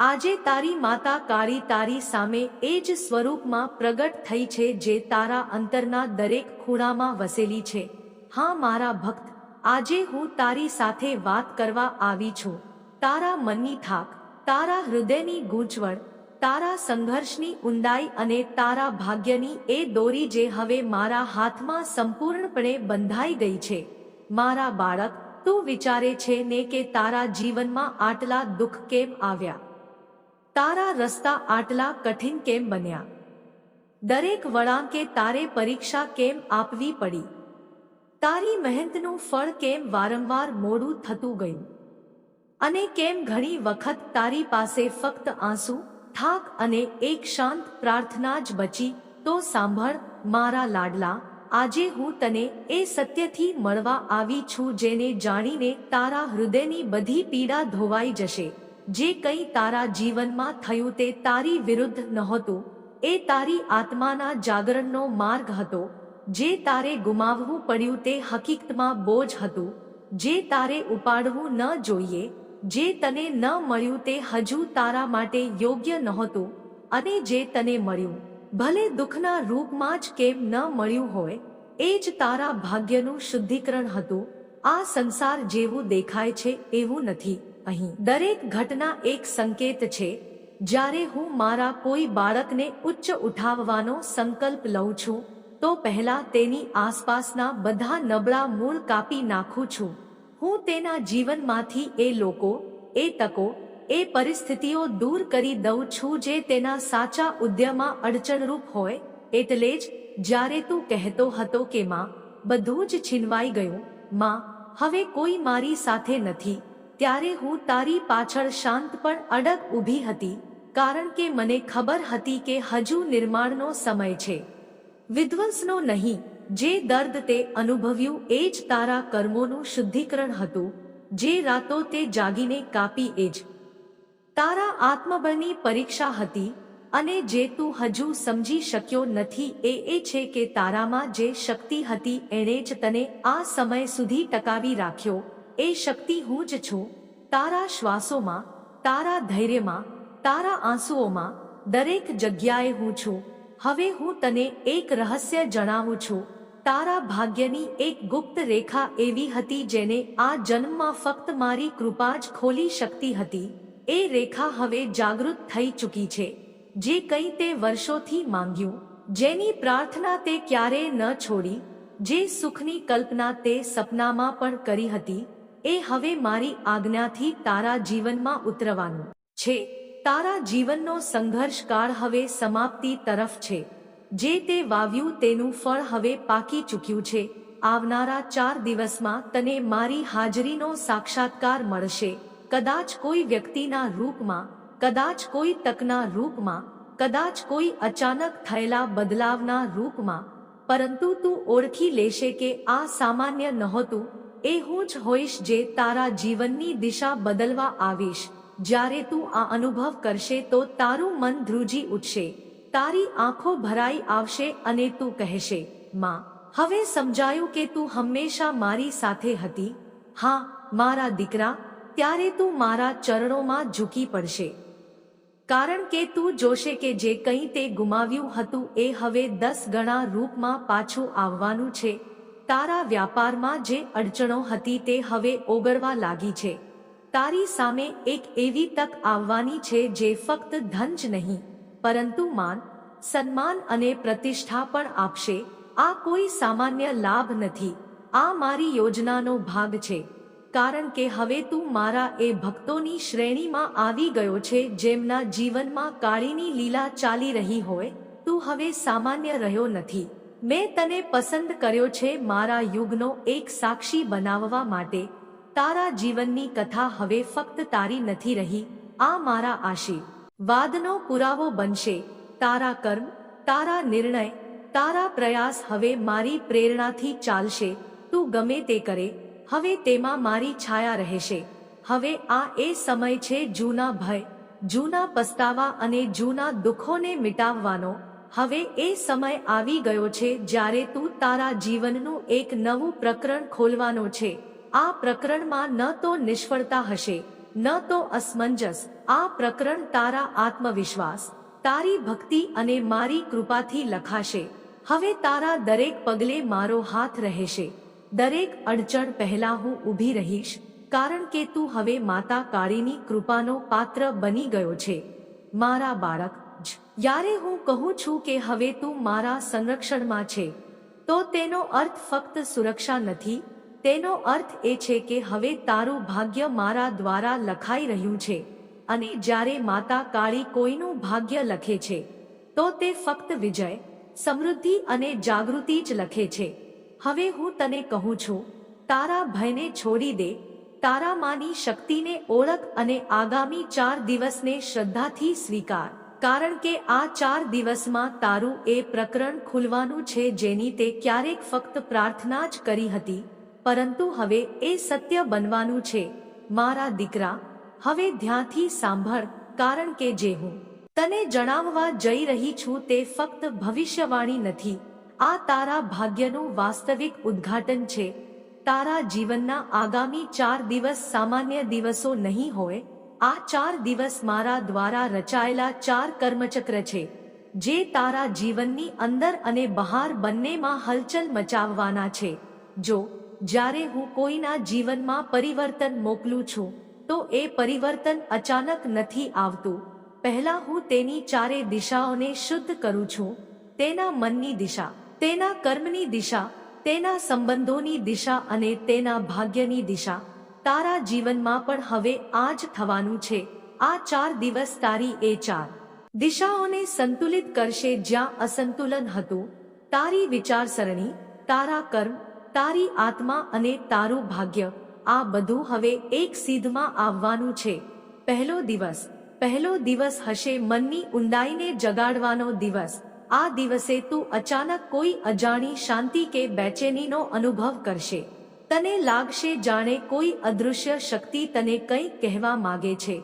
આજે તારી માતા કાળી તારી સામે એ જ સ્વરૂપમાં પ્રગટ થઈ છે જે તારા અંતરના દરેક ખૂણામાં વસેલી છે. હા, મારા ભક્ત, આજે હું તારી સાથે વાત કરવા આવી છું. તારા મનની થાક, તારા હૃદયની ગૂંચવણ, તારા સંઘર્ષની ઊંડાઈ અને તારા ભાગ્યની એ દોરી જે હવે મારા હાથમાં સંપૂર્ણપણે બંધાઈ ગઈ છે. મારા બાળક, તું વિચારે છે ને કે તારા જીવનમાં આટલા દુઃખ કેમ આવ્યા? તારા રસ્તા આટલા કઠિન કેમ બન્યા? દરેક વળાંકે તારે પરીક્ષા કેમ આપવી પડી? તારી મહેનતનું ફળ કેમ વારંવાર મોડું થતું ગયું? અને કેમ ઘણી વખત તારી પાસે ફક્ત આંસુ, થાક અને એક શાંત પ્રાર્થના જ બચી? તો સાંભળ, મારા લાડલા, આજે હું તને એ સત્યથી મળવા આવી છું જેને જાણીને તારા હૃદયની બધી પીડા ધોવાઈ જશે. જે કંઈ તારા જીવનમાં થયું તે તારી વિરુદ્ધ નહોતું, એ તારી આત્માના જાગરણનો માર્ગ હતો, જે તારે ગુમાવવું પડ્યું તે હકીકતમાં બોજ હતું, જે તારે ઉપાડવું ન જોઈએ, જે તને ન મળ્યું તે હજુ તારા માટે યોગ્ય નહોતું, અને જે તને મળ્યું, ભલે દુઃખના રૂપમાં જ કેમ ન મળ્યું હોય, એ જ તારા ભાગ્યનું શુદ્ધિકરણ હતું, આ સંસાર જેવું દેખાય છે એવું નથી. અહીં. દરેક ઘટના એક સંકેત છે, જ્યારે હું મારા કોઈ બાળકને ઉચ્ચ ઉઠાવવાનો સંકલ્પ લઉં છું, તો પહેલા તેની આસપાસના બધા નબળા મૂળ કાપી નાખું છું. હું તેના જીવનમાંથી એ લોકો, એ તકો, એ પરિસ્થિતિઓ દૂર કરી દઉં છું જે તેના સાચા ઉદ્યમમાં અડચણરૂપ હોય, એટલે જ જ્યારે તું કહેતો હતો કે, માં, બધું જ છીનવાઈ ગયું, માં, હવે કોઈ મારી સાથે નથી. ત્યારે હું તારી પાછળ શાંત પણ અડગ ઊભી હતી, કારણ કે મને ખબર હતી કે હજુ નિર્માણનો સમય છે. વિધ્વંસનો નહીં, જે દર્દ તે અનુભવ્યું એ જ તારા કર્મોનું શુદ્ધિકરણ હતું, જે રાતો તે જાગીને કાપી એ જ. તારા આત્મબળની પરીક્ષા હતી, અને જે તું હજુ સમજી શક્યો નથી એ એ છે કે તારામાં જે શક્તિ હતી એણે જ તને આ સમય સુધી ટકાવી રાખ્યો એ શક્તિ હું જ છું. તારા શ્વાસોમાં, તારા ધૈર્યમાં, તારા આંસુઓમાં દરેક જગ્યાએ હું છું. હવે હું તને એક રહસ્ય જણાવું છું. તારા ભાગ્યની એક ગુપ્ત રેખા એવી હતી જેને આ જન્મમાં ફક્ત મારી કૃપા જ ખોલી શકતી હતી. એ રેખા હવે જાગૃત થઈ ચૂકી છે. જે કંઈ તે વર્ષોથી માંગ્યું, જેની પ્રાર્થના તે ક્યારેય ન છોડી, જે સુખની કલ્પના તે સપનામાં પણ કરી હતી એ હવે મારી આજ્ઞાથી તારા જીવનમાં ઉતરવાનું. છે, તારા જીવનનો સંઘર્ષ કાળ હવે સમાપ્તિ તરફ છે. જે તે વાવ્યું તેનું ફળ હવે પાકી ચૂક્યું છે. આવનારા ચાર દિવસમાં તને મારી હાજરીનો સાક્ષાત્કાર મળશે. કદાચ કોઈ વ્યક્તિના રૂપમાં, કદાચ કોઈ તકના રૂપમાં, કદાચ કોઈ અચાનક થયેલા બદલાવના રૂપમાં. પરંતુ તું ઓળખી લેશે કે આ સામાન્ય નહોતું એ હું જ હોઈશ જે તારા જીવનની દિશા બદલવા આવીશ. જ્યારે તું આ અનુભવ કરશે તો તારું મન ધ્રુજી ઉઠશે. તારી આંખો ભરાઈ આવશે અને તું કહેશે, માં, હવે સમજાયું કે તું હંમેશા મારી સાથે હતી? હા, મારા દીકરા, ત્યારે તું મારા ચરણોમાં ઝૂકી પડશે. કારણ કે તું જોશે કે જે કંઈ તે ગુમાવ્યું હતું એ હવે દસ ગણા રૂપમાં પાછું આવવાનું છે. તારા વ્યાપારમાં જે અડચણો હતી તે હવે ઓગળવા લાગી છે. તારી સામે એક એવી તક આવવાની છે જે ફક્ત ધન જ નહીં, પરંતુ માન, સન્માન અને પ્રતિષ્ઠા પણ આપશે. આ કોઈ સામાન્ય લાભ નથી. આ મારી યોજનાનો ભાગ છે. કારણ કે હવે તું મારા એ ભક્તોની શ્રેણીમાં આવી ગયો છે જેમના જીવનમાં કાળીની લીલા ચાલી રહી હોય, તું હવે સામાન્ય રહ્યો નથી. મેં તને પસંદ કર્યો છે મારા યુગનો એક સાક્ષી બનાવવા માટે. તારા જીવનની કથા હવે ફક્ત તારી નથી રહી. આ મારા આશીર્વાદનો પુરાવો બનશે. તારા કર્મ, તારા નિર્ણય, તારા પ્રયાસ હવે મારી પ્રેરણાથી ચાલશે. તું ગમે તે કરે, હવે તેમાં મારી છાયા રહેશે. હવે આ એ સમય છે જૂના ભય, જૂના પસ્તાવા અને જૂના દુઃખોને મિટાવવાનો. હવે એ સમય આવી ગયો છે જ્યારે તું તારા જીવનનું એક નવું પ્રકરણ ખોલવાનો છે. આ પ્રકરણમાં ન તો નિષ્ફળતા હશે, ન તો અસમંજસ. આ પ્રકરણ તારા આત્મવિશ્વાસ, તારી ભક્તિ અને મારી કૃપાથી લખાશે. હવે તારા દરેક પગલે મારો હાથ રહેશે. દરેક અડચણ પહેલા હું ઊભી રહીશ, કારણ કે તું હવે માતા કાળીની કૃપાનો પાત્ર બની ગયો છે. મારા બાળક જ, યારે હું કહું છું કે હવે તું મારા સંરક્ષણમાં છે, તો તેનો અર્થ ફક્ત સુરક્ષા નથી, તેનો અર્થ એ છે કે હવે તારું ભાગ્ય મારા દ્વારા લખાઈ રહ્યું છે, અને જ્યારે માતા કાળી કોઈનું ભાગ્ય લખે છે, તો તે ફક્ત વિજય, સમૃદ્ધિ અને જાગૃતિ જ લખે છે. હવે હું તને કહું છું, તારા ભયને છોડી દે તારા માની શક્તિને ઓળખ અને આગામી ચાર દિવસને શ્રદ્ધાથી સ્વીકાર. કારણ કે આ ચાર દિવસમાં તારું એ પ્રકરણ ખુલવાનું છે જેની તે ક્યારેક ફક્ત પ્રાર્થના જ કરી હતી, પરંતુ હવે એ સત્ય બનવાનું છે. મારા દીકરા, હવે ધ્યાનથી સાંભળ, કારણ કે જે હું તને જણાવવા જઈ રહી છું તે ફક્ત ભવિષ્યવાણી નથી. આ તારા ભાગ્યનું વાસ્તવિક ઉદ્ઘાટન છે. તારા જીવનના આગામી ચાર દિવસ સામાન્ય દિવસો નહીં હોય આ ચાર દિવસ મારા દ્વારા રચાયેલા ચાર કર્મચક્ર છે, જે તારા જીવનની અંદર અને બહાર બંનેમાં હલચલ મચાવવાના છે. જો, જ્યારે હું કોઈના જીવનમાં પરિવર્તન મોકલું છું, તો એ પરિવર્તન અચાનક નથી આવતું. પહેલા હું તેની ચારે દિશાઓને શુદ્ધ કરું છું, તેના મનની દિશા, તેના કર્મની દિશા, તેના સંબંધોની દિશા અને તેના ભાગ્યની દિશા. તારા જીવનમાં પણ હવે આ જ થવાનું છે. આ ચાર દિવસ તારી એ ચાર દિશાઓને સંતુલિત કરશે જ્યાં અસંતુલન હતું. તારી વિચારસરણી, તારા કર્મ, તારી આત્મા અને તારું ભાગ્ય, આ બધું હવે એક સીધમાં આવવાનું છે. પહેલો દિવસ પહેલો દિવસ હશે મનની ઊંડાઈને જગાડવાનો દિવસ. આ દિવસે તું અચાનક કોઈ અજાણી શાંતિ કે બેચેનીનો અનુભવ કરશે. તને લાગશે જાણે કોઈ અદૃશ્ય શક્તિ તને કંઈ કહેવા માગે છે,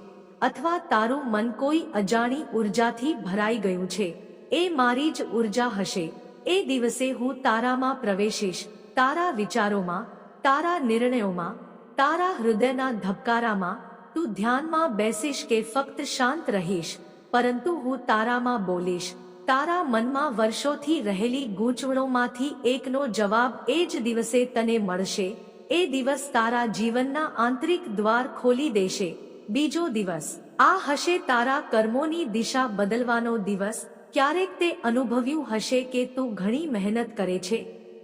અથવા તારું મન કોઈ અજાણી ઉર્જાથી ભરાઈ ગયું છે. એ મારી જ ઊર્જા હશે. એ દિવસે હું તારામાં પ્રવેશીશ, તારા વિચારોમાં, તારા નિર્ણયોમાં, તારા હૃદયના ધબકારામાં, તું ધ્યાનમાં બેસીશ કે ફક્ત શાંત રહીશ, પરંતુ હું તારામાં બોલીશ. તારા મનમાં વર્ષોથી રહેલી ગૂંચવણોમાંથી એકનો જવાબ એ જ દિવસે તને મળશે. એ દિવસ તારા જીવનના આંતરિક દ્વાર ખોલી દેશે. બીજો દિવસ, આ હશે તારા કર્મોની દિશા બદલવાનો દિવસ. ક્યારેક તે અનુભવ્યું હશે કે તું ઘણી મહેનત કરે છે.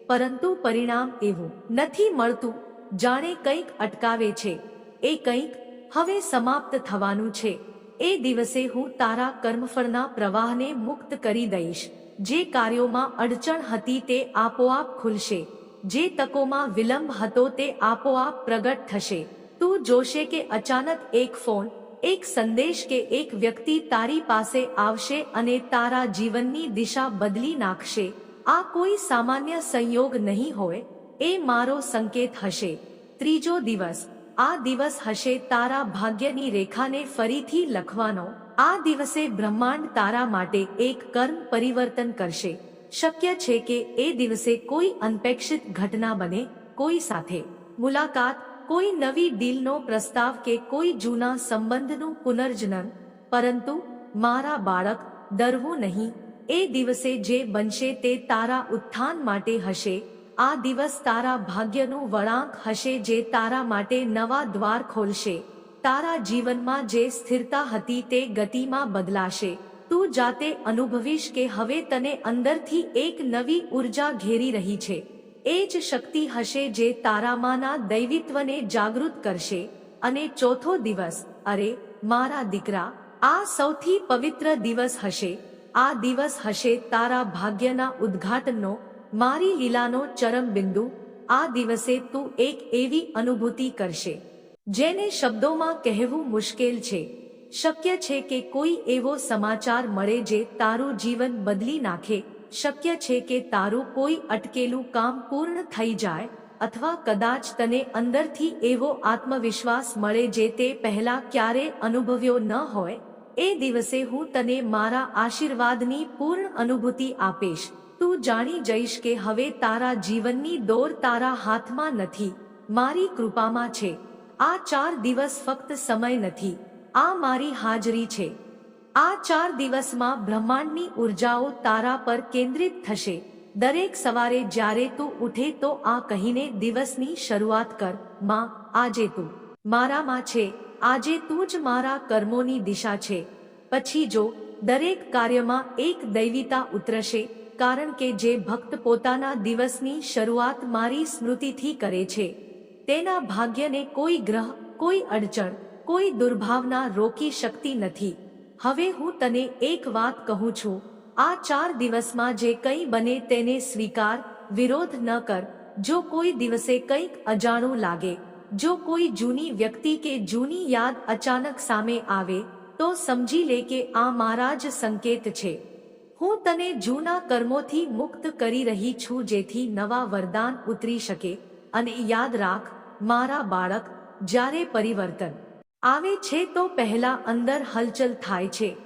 પરંતુ પરિણામ એવું નથી મળતું. જાણે કંઈક અટકાવે છે. એ કંઈક હવે સમાપ્ત થવાનું છે. એ દિવસે હું તારા કર્મફળના પ્રવાહને મુક્ત કરી દઈશ. જે કાર્યોમાં અડચણ હતી તે આપોઆપ ખુલશે. જે તકોમાં વિલંબ હતો તે આપોઆપ પ્રગટ થશે. તું જોશે કે અચાનક એક ફોન, એક સંદેશ કે એક વ્યક્તિ તારી પાસે આવશે અને તારા જીવનની દિશા બદલી નાખશે. આ કોઈ સામાન્ય સંયોગ નહીં હોય, એ મારો સંકેત હશે. ત્રીજો દિવસ આ દિવસ હશે તારા ભાગ્યની રેખાને ફરીથી લખવાનો. આ દિવસે બ્રહ્માંડ તારા માટે એક કર્મ પરિવર્તન કરશે. શક્ય છે કે એ દિવસે કોઈ અનપેક્ષિત ઘટના બને, કોઈ સાથે મુલાકાત, કોઈ નવી ડીલનો પ્રસ્તાવ કે કોઈ જૂના સંબંધનું પુનર્જનન. પરંતુ મારા બાળક, ડરવું નહીં. એ દિવસે જે બનશે તે તારા ઉત્થાન માટે હશે. આ દિવસ તારા ભાગ્યનું વળાંક હશે જે તારા માટે નવા દ્વાર ખોલશે. તારા જીવનમાં જે સ્થિરતા હતી તે ગતિમાં બદલાશે. તું જાતે અનુભવીશ કે હવે તને અંદરથી એક નવી ઊર્જા ઘેરી રહી છે. એ જ શક્તિ હશે જે તારામાંના દૈવિત્વને જાગૃત કરશે. અને ચોથો દિવસ, અરે, મારા દીકરા, આ સૌથી પવિત્ર દિવસ હશે. આ દિવસ હશે તારા ભાગ્યના ઉદ્ઘાટનનો મારી લીલાનો ચરમ બિંદુ, આ દિવસે તું એક એવી અનુભૂતિ કરશે, જેને શબ્દોમાં કહેવું મુશ્કેલ છે. શક્ય છે કે કોઈ એવો સમાચાર મળે જે તારું જીવન બદલી નાખે. શક્ય છે કે તારું કોઈ અટકેલું કામ પૂર્ણ થઈ જાય, અથવા કદાચ તને અંદરથી એવો આત્મવિશ્વાસ મળે જે તે પહેલા ક્યારે અનુભવ્યો ન હોય. એ દિવસે હું તને મારા આશીર્વાદની પૂર્ણ અનુભૂતિ આપીશ. તું જાણી જઈશ કે હવે તારા જીવનની દોર તારા હાથમાં નથી. મારી કૃપામાં છે. આ ચાર દિવસ ફક્ત સમય નથી. આ મારી હાજરી છે. આ ચાર દિવસમાં બ્રહ્માંડની ઉર્જાઓ તારા પર કેન્દ્રિત થશે. દરેક સવારે જ્યારે તું ઉઠે તો આ કહીને દિવસની શરૂઆત કર. માં, આજે તું. મારામાં છે. આજે તું જ મારા કર્મોની દિશા છે. પછી જો દરેક કાર્યમાં એક દૈવિતા ઉતરશે કારણ કે જે ભક્ત પોતાના દિવસની શરૂઆત મારી સ્મૃતિથી કરે છે, તેના ભાગ્યને કોઈ ગ્રહ, કોઈ અડચણ, કોઈ દુર્ભાવના રોકી શકતી નથી. હવે હું તને એક વાત કહું છું, આ ચાર દિવસમાં જે કંઈ બને તેને સ્વીકાર, વિરોધ ન કર. જો કોઈ દિવસે કંઈક અજાણું લાગે, જો કોઈ જૂની વ્યક્તિ કે જૂની યાદ અચાનક સામે આવે, તો સમજી લે કે આ મારા જ સંકેત છે. હું તને જૂના કર્મોથી મુક્ત કરી રહી છું જેથી નવા વરદાન ઉતરી શકે અને યાદ રાખ, મારા બાળક, જ્યારે પરિવર્તન આવે છે તો પહેલા અંદર હલચલ થાય છે.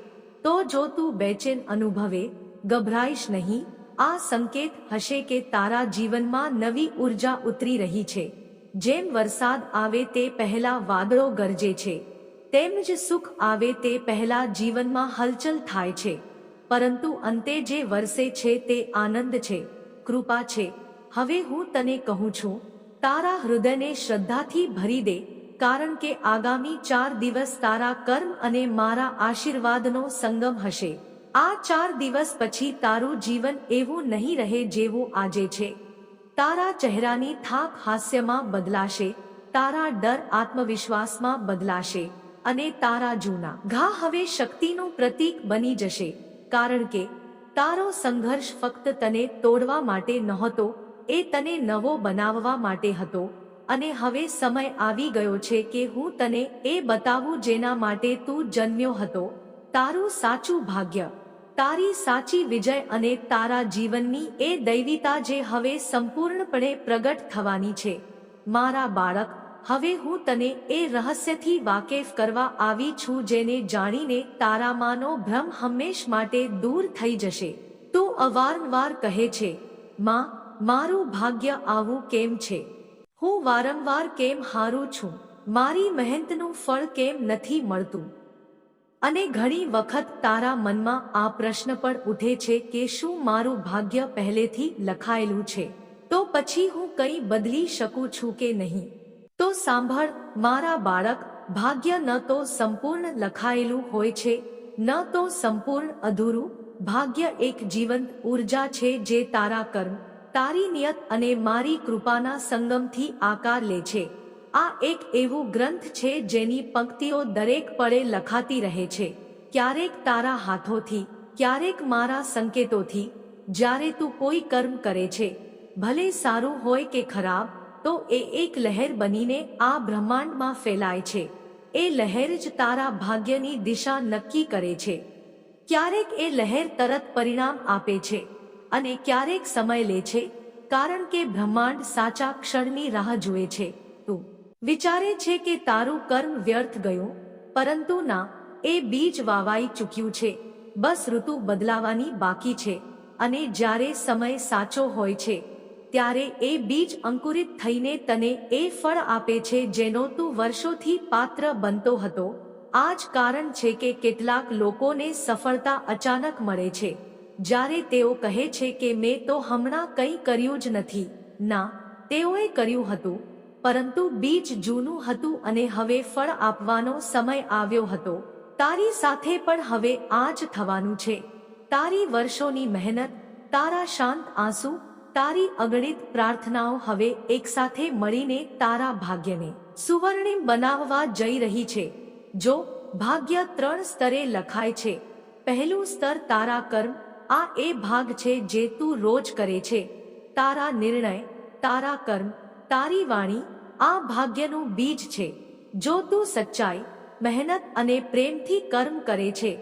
તો જો તું બેચેન અનુભવે, ગભરાઈશ નહીં. આ સંકેત હશે કે તારા જીવનમાં નવી ઊર્જા ઉતરી રહી છે. જેમ વરસાદ આવે તે પહેલા વાદળો ગરજે છે. તેમ જ સુખ આવે તે પહેલા જીવનમાં હલચલ થાય છે. પરંતુ અંતે જે વરસે છે તે આનંદ છે, કૃપા છે. હવે હું તને કહું છું, તારા હૃદયને શ્રદ્ધાથી ભરી દે, કારણ કે આગામી ચાર દિવસ તારા કર્મ અને મારા આશીર્વાદનો સંગમ હશે. આ ચાર દિવસ પછી તારું જીવન એવું નહીં રહે જેવું આજે છે. તારા ચહેરાની થાક હાસ્યમાં બદલાશે, તારા ડર આત્મવિશ્વાસમાં બદલાશે, અને તારા જૂના ઘા હવે શક્તિનું પ્રતીક બની જશે. કારણ કે તારો સંઘર્ષ ફક્ત તને તોડવા માટે નહોતો, એ તને નવો બનાવવા માટે હતો. અને હવે સમય આવી ગયો છે કે હું તને એ બતાવું જેના માટે તું જન્મ્યો હતો. તારું સાચું ભાગ્ય, તારી સાચી વિજય અને તારા જીવનની એ દૈવિતા જે હવે સંપૂર્ણપણે પ્રગટ થવાની છે. મારા બાળક હવે હું તને એ રહસ્યથી વાકેફ કરવા આવી છું જેને જાણીને તારામાંનો ભ્રમ હંમેશ માટે દૂર થઈ જશે. તું અવારનવાર કહે છે, માં, મારું ભાગ્ય આવું કેમ છે? હું વારંવાર કેમ હારું છું? મારી મહેનતનું ફળ કેમ નથી મળતું? અને ઘણી વખત તારા મનમાં આ પ્રશ્ન પણ ઉઠે છે કે શું મારું ભાગ્ય પહેલેથી લખાયેલું છે? તો પછી હું કંઈ બદલી શકું છું કે નહીં? સાંભળ, મારા બાળક, ભાગ્ય ન તો સંપૂર્ણ લખાયેલું હોય છે, ન તો સંપૂર્ણ અધૂરું, ભાગ્ય એક જીવંત ઊર્જા છે જે તારા કર્મ, તારી નિયત અને મારી કૃપાના સંગમથી આકાર લે છે. આ એક એવું ગ્રંથ છે જેની પંક્તિઓ દરેક પળે લખાતી રહે છે. ક્યારેક તારા હાથોથી, ક્યારેક મારા સંકેતોથી, જ્યારે તું કોઈ કર્મ કરે છે, ભલે સારું હોય કે ખરાબ તો એ એક લહેર બનીને આ બ્રહ્માંડમાં ફેલાય છે. એ લહેર જ તારા ભાગ્યની દિશા નક્કી કરે છે. ક્યારેક એ લહેર તરત પરિણામ આપે છે અને ક્યારેક સમય લે છે, કારણ કે બ્રહ્માંડ સાચા ક્ષણની રાહ જુએ છે. તું વિચારે છે કે તારું કર્મ વ્યર્થ ગયું, પરંતુ ના, એ બીજ વાવાઈ ચૂક્યું છે. બસ ઋતુ બદલાવાની બાકી છે અને જ્યારે સમય સાચો હોય છે ત્યારે એ બીજ અંકુરિત થઈને તને એ ફળ આપે છે જેનો તું વર્ષોથી પાત્ર બનતો હતો. આ જ કારણ છે કે કેટલાક લોકોને સફળતા અચાનક મળે છે. જ્યારે તેઓ કહે છે કે મેં તો હમણાં કંઈ કર્યું જ નથી. ના, તેઓએ કર્યું હતું, પરંતુ બીજ જૂનું હતું અને હવે ફળ આપવાનો સમય આવ્યો હતો. તારી સાથે પણ હવે આ જ થવાનું છે. તારી વર્ષોની મહેનત, તારા શાંત આંસુ તારી અગણિત પ્રાર્થનાઓ હવે એકસાથે મળીને તારા ભાગ્યને સુવર્ણિમ બનાવવા જઈ રહી છે. જો ભાગ્ય ત્રણ સ્તરે લખાય છે, પહેલું સ્તર તારા કર્મ, આ એ ભાગ છે જે તું રોજ કરે છે. તારા નિર્ણય, તારા કર્મ, તારી વાણી, આ ભાગ્યનું બીજ છે. જો તું સચ્ચાઈ, મહેનત અને પ્રેમથી કર્મ કરે છે,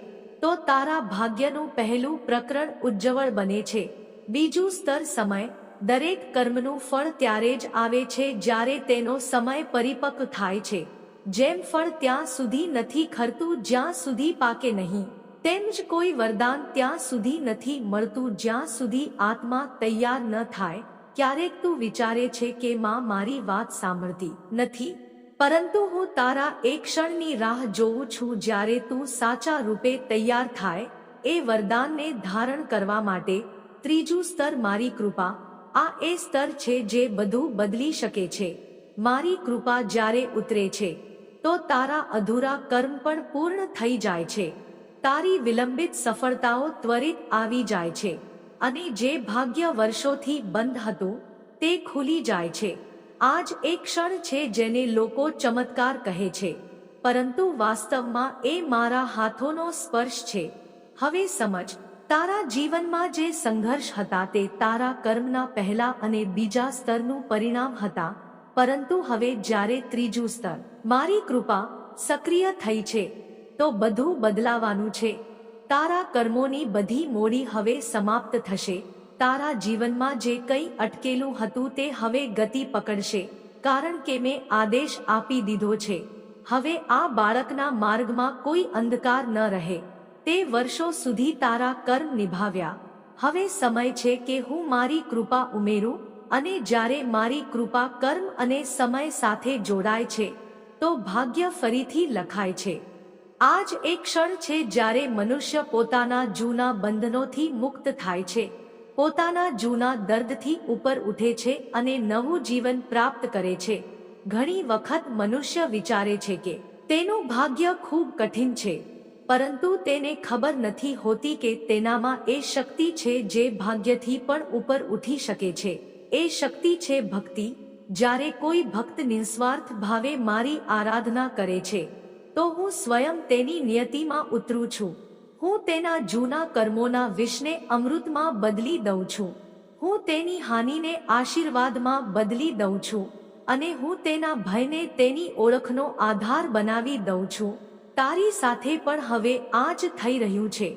તો તારા ભાગ્યનું પહેલું પ્રકરણ ઉજ્જવળ બને છે. બીજું સ્તર સમય. દરેક કર્મનું ફળ ત્યારે જ આવે છે જ્યારે તેનો સમય પરિપક્વ થાય છે. જેમ ફળ ત્યાં સુધી નથી ખરતું, જ્યાં સુધી પાકે નહીં. તેમ જ કોઈ વરદાન ત્યાં સુધી નથી મળતું, જ્યાં સુધી આત્મા તૈયાર ન થાય. ક્યારેક તું વિચારે છે કે માં મારી વાત સાંભળતી નથી. પરંતુ હું તારા એક ક્ષણની રાહ જોઉં છું જ્યારે તું સાચા રૂપે તૈયાર થાય, એ વરદાનને ધારણ કરવા માટે. ત્રીજું સ્તર મારી કૃપા. આ એ સ્તર છે જે બધું બદલી શકે છે. મારી કૃપા જ્યારે ઉતરે છે, તો તારા અધૂરા કર્મ પણ પૂર્ણ થઈ જાય છે. તારી વિલંબિત સફળતાઓ ત્વરિત આવી જાય છે. અને જે ભાગ્ય વર્ષોથી બંધ હતું, તે ખુલી જાય છે. આજ એક ક્ષણ છે જેને લોકો ચમત્કાર કહે છે. પરંતુ વાસ્તવમાં એ મારા હાથોનો સ્પર્શ છે. હવે સમજ તારા જીવનમાં જે સંઘર્ષ હતા તે તારા કર્મના પહેલા અને બીજા સ્તરનું પરિણામ હતા, પરંતુ હવે જ્યારે ત્રીજું સ્તર, મારી કૃપા સક્રિય થઈ છે, તો બધું બદલાવાનું છે. તારા કર્મોની બધી મોડી હવે સમાપ્ત થશે. તારા જીવનમાં જે કંઈ અટકેલું હતું તે હવે ગતિ પકડશે, કારણ કે મેં આદેશ આપી દીધો છે. હવે આ બાળકના માર્ગમાં કોઈ અંધકાર ન રહે. તે વર્ષો સુધી તારા કર્મ નિભાવ્યા. હવે સમય છે કે હું મારી કૃપા ઉમેરું અને જ્યારે મારી કૃપા કર્મ અને સમય સાથે જોડાય છે, તો ભાગ્ય ફરીથી લખાય છે. આજ એક ક્ષણ છે જ્યારે મનુષ્ય પોતાના જૂના બંધનોથી મુક્ત થાય છે. પોતાના જૂના દર્દથી ઉપર ઉઠે છે અને નવું જીવન પ્રાપ્ત કરે છે. ઘણી વખત મનુષ્ય વિચારે છે કે તેનું ભાગ્ય ખૂબ કઠિન છે. પરંતુ તેને ખબર નથી હોતી કે તેનામાં એ શક્તિ છે જે ભાગ્યથી પણ ઉપર ઉઠી શકે છે. એ શક્તિ છે ભક્તિ, જ્યારે કોઈ ભક્ત નિસ્વાર્થ ભાવે મારી આરાધના કરે છે, તો હું સ્વયં તેની નિયતિમાં ઉતરું છું. હું તેના જૂના કર્મોના વિષને અમૃતમાં બદલી દઉં છું. હું તેની હાનિને આશીર્વાદમાં બદલી દઉં છું અને હું તેના ભયને તેની ઓળખનો આધાર બનાવી દઉં છું. તારી સાથે પણ હવે આ જ થઈ રહ્યું છે.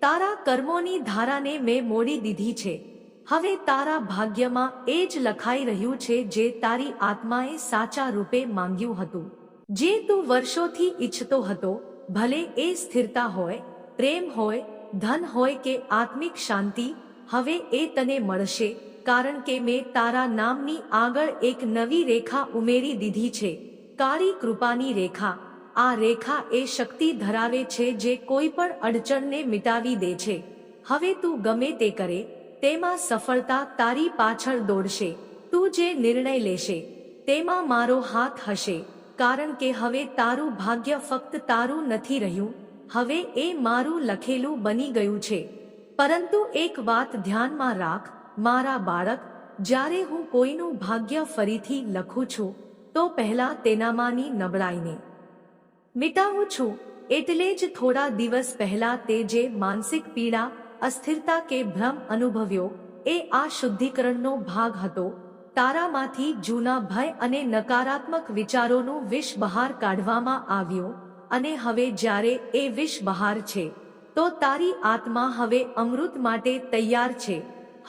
તારા કર્મોની ધારાને મેં મોડી દીધી છે. હવે તારા ભાગ્યમાં એ જ લખાઈ રહ્યું છે જે તારી આત્માએ સાચા રૂપે માંગ્યું હતું. જે તું વર્ષોથી ઈચ્છતો હતો, ભલે એ સ્થિરતા હોય, પ્રેમ હોય, ધન હોય કે આત્મિક શાંતિ, હવે એ તને મળશે, કારણ કે મેં તારા નામની આગળ એક નવી રેખા ઉમેરી દીધી છે. કાળી કૃપાની રેખા. આ રેખા એ શક્તિ ધરાવે છે જે કોઈ પણ અડચણને મિટાવી દે છે. હવે તું ગમે તે કરે, તેમાં સફળતા તારી પાછળ દોડશે. તું જે નિર્ણય લેશે, તેમાં મારો હાથ હશે. કારણ કે હવે તારું ભાગ્ય ફક્ત તારું નથી રહ્યું, હવે એ મારું લખેલું બની ગયું છે. પરંતુ એક વાત ધ્યાનમાં રાખ, મારા બાળક, જ્યારે હું કોઈનું ભાગ્ય ફરીથી લખું છું, તો પહેલા તેનામાંની નબળાઈને. મિટાવું છું. એટલે જ થોડા દિવસ પહેલા તે જે માનસિક પીડા, અસ્થિરતા કે ભ્રમ અનુભવ્યો, એ આ શુદ્ધિકરણનો ભાગ હતો. તારામાંથી જૂના ભય અને નકારાત્મક વિચારોનું વિષ બહાર કાઢવામાં આવ્યું અને હવે જ્યારે એ વિષ બહાર છે, તો તારી આત્મા હવે અમૃત માટે તૈયાર છે.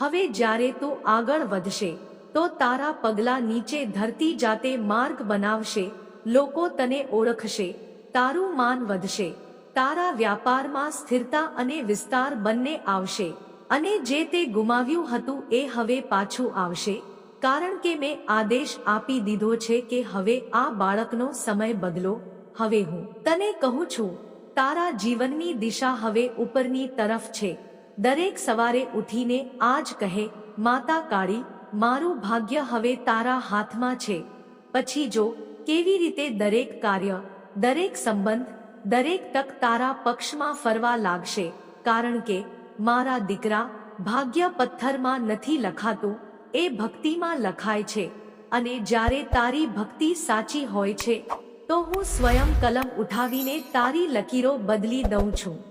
હવે જ્યારે તું આગળ વધશે, તો તારા પગલા નીચે ધરતી જાતે માર્ગ બનાવશે, લોકો તને ઓળખશે. તારું માન વધશે. તારા વ્યાપારમાં સ્થિરતા અને વિસ્તાર બંને આવશે. અને જે તે ગુમાવ્યું હતું એ હવે પાછું આવશે. કારણ કે મેં આદેશ આપી દીધો છે કે હવે આ બાળકનો સમય બદલો. હવે હું તને કહું છું, તારા જીવનની દિશા હવે ઉપરની તરફ છે. દરેક સવારે ઉઠીને આજ કહે, માતા કાળી, મારું ભાગ્ય હવે તારા હાથમાં છે. પછી જો કેવી રીતે દરેક કાર્ય દરેક સંબંધ, દરેક તક તારા પક્ષમાં ફરવા લાગશે. કારણ કે, મારા દીકરા ભાગ્ય પથ્થરમાં નથી લખાતું, એ ભક્તિમાં લખાય છે. અને જ્યારે તારી ભક્તિ સાચી હોય છે, તો હું સ્વયં કલમ ઉઠાવીને તારી લકીરો બદલી દઉં છું.